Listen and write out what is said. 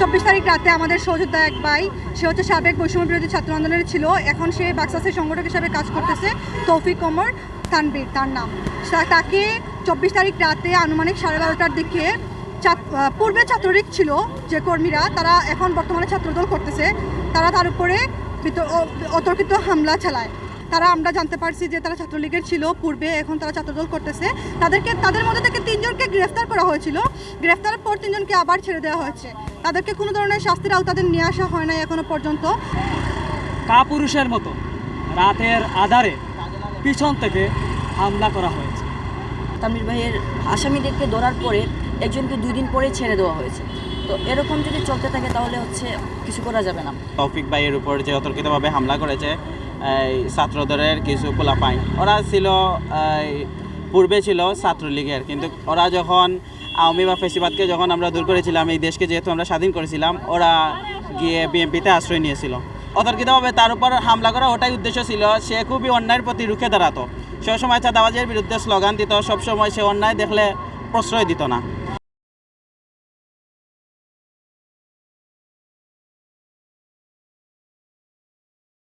চব্বিশ তারিখ রাতে আমাদের সহযোদ্ধা এক ভাই, সে হচ্ছে সাবেক বৈষম্য বিরোধী ছাত্র আন্দোলনের ছিল। এখন সে বাক্সাসের সংগঠক হিসাবে কাজ করতেছে। তৌফিক ওমর তানবীর তার নাম। তাকে চব্বিশ তারিখ রাতে আনুমানিক সাড়ে বারোটার দিকে পূর্বে ছাত্রলীগ ছিল যে কর্মীরা, তারা এখন বর্তমানে ছাত্রদল করতেছে। তারা তার উপরে অতর্কিত হামলা চালায়। তারা, আমরা জানতে পারছি যে তারা ছাত্রলীগের ছিল, পূর্বে এখন তারা ছাত্রদল করতেছে। তাদেরকে, তাদের মধ্যে থেকে তিনজনকে গ্রেফতার করা হয়েছিল। গ্রেফতারের পর তিনজনকে আবার ছেড়ে দেওয়া হয়েছে। তাদেরকে কোনো ধরনের শাস্তির আওতাদের নিয়ে আসা হয় নাই এখনও পর্যন্ত। কাপুরুষের মতো রাতের আধারে পিছন থেকে হামলা করা হয়েছে। তামির ভাইয়ের আসামিদেরকে ধরার পরে একজনকে দুই দিন পরে ছেড়ে দেওয়া হয়েছে। তো এরকম যদি চলতে থাকে তাহলে হচ্ছে কিছু করা যাবে না। তৌফিক ভাইয়ের উপর যে অতর্কিতভাবে হামলা করেছে এই ছাত্রদলের কিছু পোলাপাইন ওরা ছিল পূর্বে ছিল ছাত্রলীগের কিন্তু ওরা যখন আওয়ামী বা ফেসিবাদকে যখন আমরা দূর করেছিলাম, এই দেশকে যেহেতু আমরা স্বাধীন করেছিলাম, ওরা গিয়ে বিএনপিতে আশ্রয় নিয়েছিল। অতর্কিতভাবে তার উপর হামলা করা ওটাই উদ্দেশ্য ছিল, সে খুবই অন্যায়ের প্রতি রুখে দাঁড়াতো। সবসময় চাঁদাবাজের বিরুদ্ধে স্লোগান দিত, সবসময় সে অন্যায় দেখলে প্রশ্রয় দিত না।